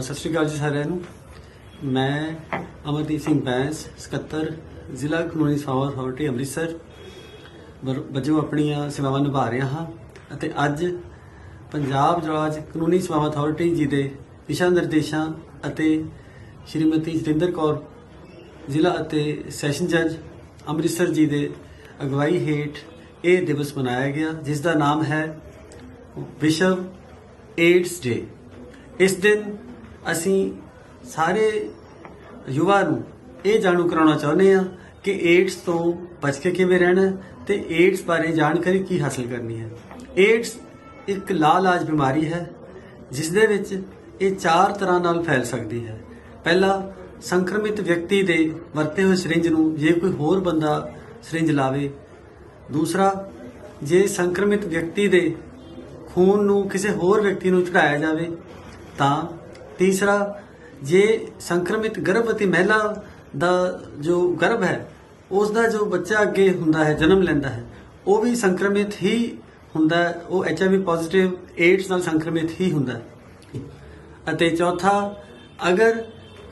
ਸਤਿ ਸ਼੍ਰੀ ਅਕਾਲ ਜੀ ਸਾਰਿਆਂ ਨੂੰ। ਮੈਂ ਅਮਰਦੀਪ ਸਿੰਘ ਬੈਂਸ, ਸਕੱਤਰ, ਜ਼ਿਲ੍ਹਾ ਕਾਨੂੰਨੀ ਸੇਵਾ ਅਥਾਰਟੀ, ਅੰਮ੍ਰਿਤਸਰ। ਵਰ- ਵਜੋਂ ਆਪਣੀਆਂ ਸੇਵਾਵਾਂ ਨਿਭਾ ਰਿਹਾ ਹਾਂ ਅਤੇ ਅੱਜ ਪੰਜਾਬ ਰਾਜ ਕਾਨੂੰਨੀ ਸੇਵਾ ਅਥਾਰਟੀ ਜੀ ਦੇ ਦਿਸ਼ਾ ਨਿਰਦੇਸ਼ਾਂ ਅਤੇ ਸ਼੍ਰੀਮਤੀ ਜਤਿੰਦਰ ਕੌਰ ਜ਼ਿਲ੍ਹਾ ਅਤੇ ਸੈਸ਼ਨ ਜੱਜ ਅੰਮ੍ਰਿਤਸਰ ਜੀ ਦੇ ਅਗਵਾਈ ਹੇਠ ਇਹ ਦਿਵਸ ਮਨਾਇਆ ਗਿਆ, ਜਿਸ ਦਾ ਨਾਮ ਹੈ ਵਿਸ਼ਵ ਏਡਸ ਡੇ। ਇਸ ਦਿਨ ਅਸੀਂ ਸਾਰੇ ਯੁਵਾ ਨੂੰ ਇਹ ਜਾਣੂ ਕਰਾਉਣਾ ਚਾਹੁੰਦੇ ਹਾਂ ਕਿ ਏਡਸ ਤੋਂ ਬਚ ਕੇ ਕਿਵੇਂ ਰਹਿਣਾ ਹੈ ਤੇ ਏਡਸ ਬਾਰੇ ਜਾਣਕਾਰੀ ਕੀ ਹਾਸਲ ਕਰਨੀ ਹੈ। ਏਡਸ ਇੱਕ ਲਾਲਾਜ ਬਿਮਾਰੀ ਹੈ, ਜਿਸ ਦੇ ਵਿੱਚ ਇਹ ਚਾਰ ਤਰ੍ਹਾਂ ਨਾਲ ਫੈਲ ਸਕਦੀ ਹੈ। ਪਹਿਲਾ, ਸੰਕਰਮਿਤ ਵਿਅਕਤੀ ਦੇ ਵਰਤੇ ਹੋਏ ਸਿਰਿੰਜ ਨੂੰ ਜੇ ਕੋਈ ਹੋਰ ਬੰਦਾ ਸਿਰਿੰਜ ਲਾਵੇ। ਦੂਸਰਾ, ਜੇ ਸੰਕਰਮਿਤ ਵਿਅਕਤੀ ਦੇ ਖੂਨ ਨੂੰ ਕਿਸੇ ਹੋਰ ਵਿਅਕਤੀ ਨੂੰ ਚੜਾਇਆ ਜਾਵੇ ਤਾਂ ਤੀਸਰਾ, ਜੇ ਸੰਕਰਮਿਤ ਗਰਭਵਤੀ ਮਹਿਲਾ ਦਾ ਜੋ ਗਰਭ ਹੈ ਉਸ ਦਾ ਜੋ ਬੱਚਾ ਅੱਗੇ ਹੁੰਦਾ ਹੈ, ਜਨਮ ਲੈਂਦਾ ਹੈ, ਉਹ ਵੀ ਸੰਕਰਮਿਤ ਹੀ ਹੁੰਦਾ ਹੈ, ਉਹ ਐਚਆਈਵੀ ਪੋਜ਼ਿਟਿਵ ਏਡਸ ਨਾਲ ਸੰਕਰਮਿਤ ਹੀ ਹੁੰਦਾ ਅਤੇ ਚੌਥਾ, ਅਗਰ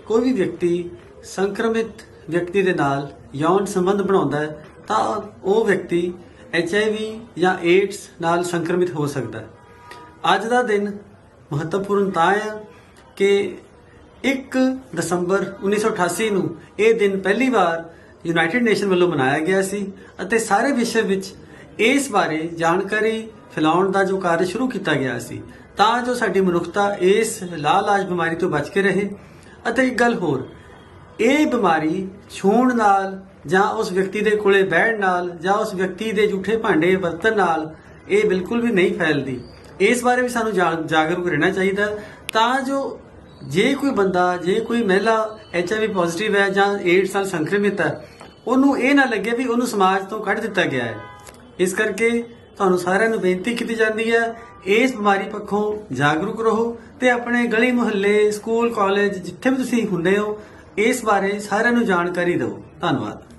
ਕੋਈ ਵੀ ਵਿਅਕਤੀ ਸੰਕਰਮਿਤ ਵਿਅਕਤੀ ਦੇ ਨਾਲ ਯੌਨ ਸੰਬੰਧ ਬਣਾਉਂਦਾ ਹੈ, ਤਾਂ ਉਹ ਵਿਅਕਤੀ ਐਚਆਈਵੀ ਜਾਂ ਏਡਸ ਨਾਲ ਸੰਕਰਮਿਤ ਹੋ ਸਕਦਾ ਹੈ। ਅੱਜ ਦਾ ਦਿਨ ਮਹੱਤਵਪੂਰਨ ਤਾਂ ਹੈ ਕਿ 1 ਦਸੰਬਰ 1988 ਨੂੰ ਇਹ ਦਿਨ ਪਹਿਲੀ ਵਾਰ ਯੂਨਾਈਟਿਡ ਨੇਸ਼ਨ ਵੱਲੋਂ ਮਨਾਇਆ ਗਿਆ ਸੀ ਅਤੇ ਸਾਰੇ ਵਿਸ਼ਵ ਵਿੱਚ ਇਸ ਬਾਰੇ ਜਾਣਕਾਰੀ ਫੈਲਾਉਣ ਦਾ ਜੋ ਕਾਰਜ ਸ਼ੁਰੂ ਕੀਤਾ ਗਿਆ ਸੀ, ਤਾਂ ਜੋ ਸਾਡੀ ਮਨੁੱਖਤਾ ਇਸ ਲਾਲਾਜ ਬਿਮਾਰੀ ਤੋਂ ਬਚ ਕੇ ਰਹੇ। ਅਤੇ ਇੱਕ ਗੱਲ ਹੋਰ, ਇਹ ਬਿਮਾਰੀ ਛੂਣ ਨਾਲ ਜਾਂ ਉਸ ਵਿਅਕਤੀ ਦੇ ਕੋਲੇ ਬਹਿਣ ਨਾਲ ਜਾਂ ਉਸ ਵਿਅਕਤੀ ਦੇ ਝੂਠੇ ਭਾਂਡੇ ਵਰਤਣ ਨਾਲ ਇਹ ਬਿਲਕੁਲ ਵੀ ਨਹੀਂ ਫੈਲਦੀ। ਇਸ ਬਾਰੇ ਵੀ ਸਾਨੂੰ ਜਾ- ਜਾਗਰੂਕ ਰਹਿਣਾ ਚਾਹੀਦਾ। ਤਾਂ ਜੋ ਜੇ ਕੋਈ ਬੰਦਾ, ਜੇ ਕੋਈ ਮਹਿਲਾ ਐਚਆਈਵੀ ਪੋਜ਼ਿਟਿਵ ਹੈ ਜਾਂ ਏਡਸ ਨਾਲ ਸੰਕਰਮਿਤ ਹੈ, ਉਹਨੂੰ ਇਹ ਨਾ ਲੱਗੇ ਵੀ ਉਹਨੂੰ ਸਮਾਜ ਤੋਂ ਕੱਢ ਦਿੱਤਾ ਗਿਆ ਹੈ। ਇਸ ਕਰਕੇ ਤੁਹਾਨੂੰ ਸਾਰਿਆਂ ਨੂੰ ਬੇਨਤੀ ਕੀਤੀ ਜਾਂਦੀ ਹੈ, ਇਸ ਬਿਮਾਰੀ ਪੱਖੋਂ ਜਾਗਰੂਕ ਰਹੋ ਤੇ ਆਪਣੇ ਗਲੀ ਮੁਹੱਲੇ, ਸਕੂਲ, ਕਾਲਜ, ਜਿੱਥੇ ਵੀ ਤੁਸੀਂ ਹੁੰਦੇ ਹੋ, ਇਸ ਬਾਰੇ ਸਾਰਿਆਂ ਨੂੰ ਜਾਣਕਾਰੀ ਦਿਓ। ਧੰਨਵਾਦ।